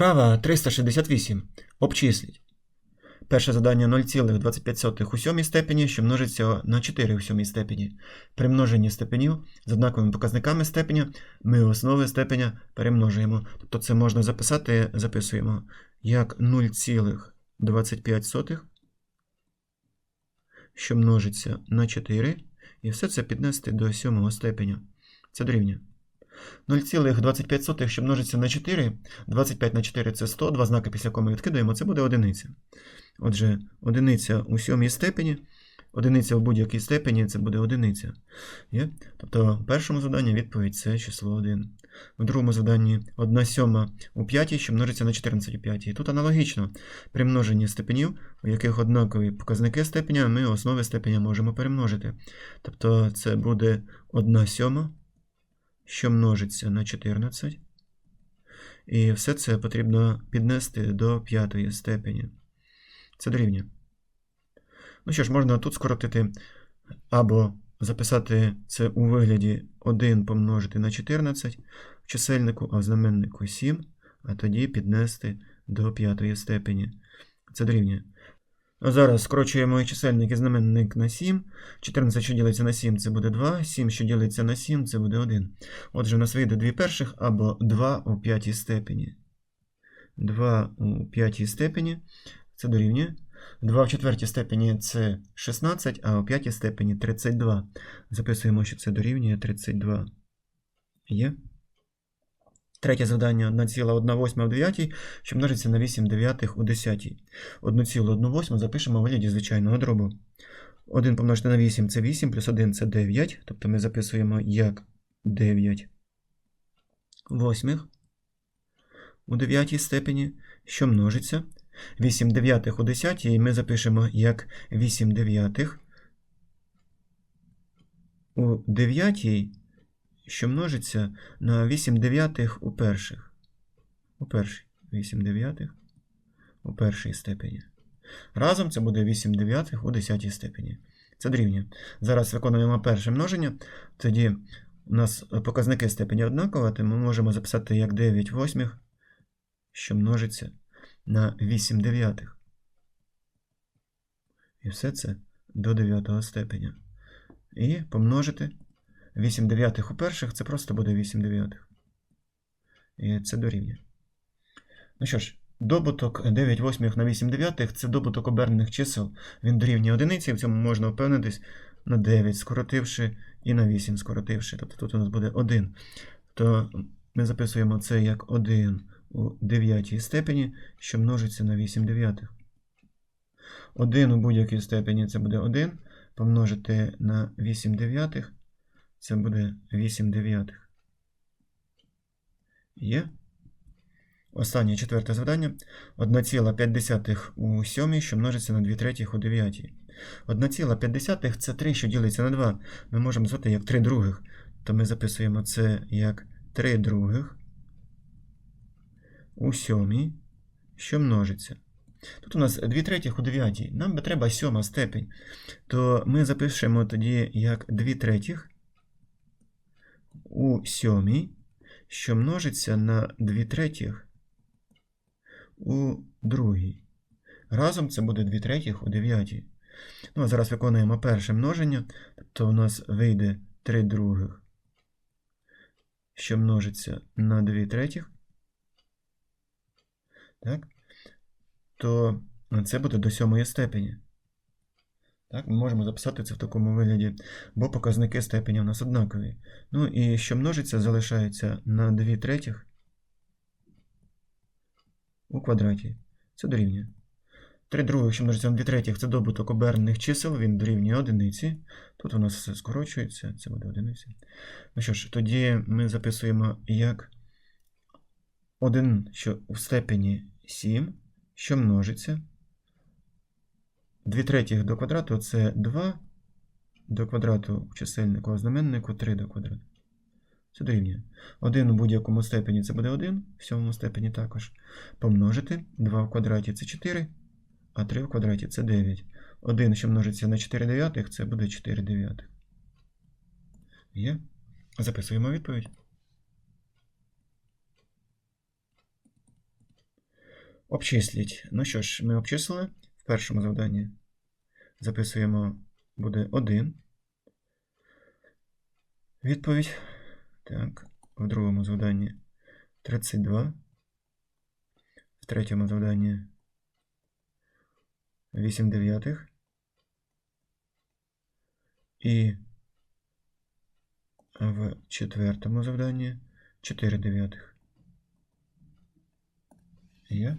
Вправа 368. Обчисліть. Перше завдання 0,25 у сьомій степені, що множиться на 4 у сьомій степені. При множенні степенів з однаковими показниками степеня ми основи степеня перемножуємо. Тобто це можна записати, записуємо як 0,25, що множиться на 4, і все це піднести до сьомого степеня. Це дорівнює. 0,25, що множиться на 4, 25 на 4 це 100, два знаки після коми відкидаємо, це буде одиниця. Отже, одиниця у сьомій степені, одиниця в будь-якій степені це буде одиниця. Є? Тобто в першому заданні відповідь це число 1. В другому заданні 1 сьома у п'ятій, що множиться на 14 у п'ятій. Тут аналогічно. При множенні степенів, у яких однакові показники степеня, ми основи степеня можемо перемножити. Тобто це буде 1 сьома, що множиться на 14. І все це потрібно піднести до п'ятої степені. Це дорівнює. Ну що ж, можна тут скоротити або записати це у вигляді 1 помножити на 14 в чисельнику, а в знаменнику 7, а тоді піднести до п'ятої степені. Це дорівнює. Зараз скорочуємо і чисельник і знаменник на 7. 14, що ділиться на 7, це буде 2. 7, що ділиться на 7, це буде 1. Отже, у нас вийде 2 перших або 2 у п'ятій степені. 2 у п'ятій степені це дорівнює. 2 в четвертій степені це 16, а у п'ятій степені 32. Записуємо, що це дорівнює 32. Є. Третє завдання 1,1 у 9, що множиться на 8 дев'ятих у 10. 1,1 запишемо в вигляді звичайного дробу. 1 помножити на 8 це 8, плюс 1 це 9. Тобто ми записуємо як 9 восьмих у 9 степені, що множиться. 8 дев'ятих у 10 ми запишемо як 8 дев'ятих у 9, що множиться на 8 дев'ятих у перших. У першій 8 дев'ятих у першій степені. Разом це буде 8 дев'ятих у 10 степені. Це дорівнює. Зараз виконуємо перше множення. Тоді у нас показники степені однакові, ми можемо записати як 9 восьмих, що множиться на 8 дев'ятих. І все це до 9 степеня. І помножити 8 дев'ятих у перших, це просто буде 8 дев'ятих. І це дорівнює. Ну що ж, добуток 9 восьмих на 8 дев'ятих це добуток обернених чисел. Він дорівнює одиниці, в цьому можна впевнитись на 9, скоротивши, і на 8 скоротивши. Тобто тут у нас буде 1. То ми записуємо це як 1 у 9 степені, що множиться на 8 дев'ятих. 1 у будь-якій степені це буде 1. Помножити на 8 дев'ятих, це буде 8 дев'ятих. Є. Останнє четверте завдання. 1,5 у 7, що множиться на 2 третіх у 9. 1,5 це 3, що ділиться на 2. Ми можемо звати як 3 других. То ми записуємо це як 3 других у 7, що множиться. Тут у нас 2 третіх у 9. Нам би треба 7 степень. То ми запишемо тоді як 2 третіх у 7, що множиться на 2 третіх у другій. Разом це буде 2 третіх у 9. Ну, а зараз виконуємо перше множення. Тобто у нас вийде 3 других, що множиться на 2 третіх. Так? То це буде до сьомої степені. Так, Ми можемо записати це в такому вигляді, бо показники степені у нас однакові. Ну і що множиться, залишається на 2 третіх у квадраті. Це дорівнює. 3 других, що множиться на 2 третіх, це добуток обернених чисел, він дорівнює одиниці. Тут у нас все скорочується, це буде одиниця. Ну що ж, тоді ми записуємо як 1, що в степені 7, що множиться. 2 третіх до квадрату це 2 до квадрату чисельнику, а знаменнику 3 до квадрату. Це дорівнює. 1 у будь-якому степені це буде 1, в сьомому степені також. Помножити 2 в квадраті це 4, а 3 в квадраті це 9. 1, що множиться на 4 дев'ятих, це буде 4 дев'ятих. Є. Записуємо відповідь. Обчисліть. Ну що ж, ми обчислили першому завданні. Записуємо, буде 1. Відповідь. Так, в другому завданні 32. В третьому завданні 8 дев'ятих. І в четвертому завданні 4 дев'ятих. Є?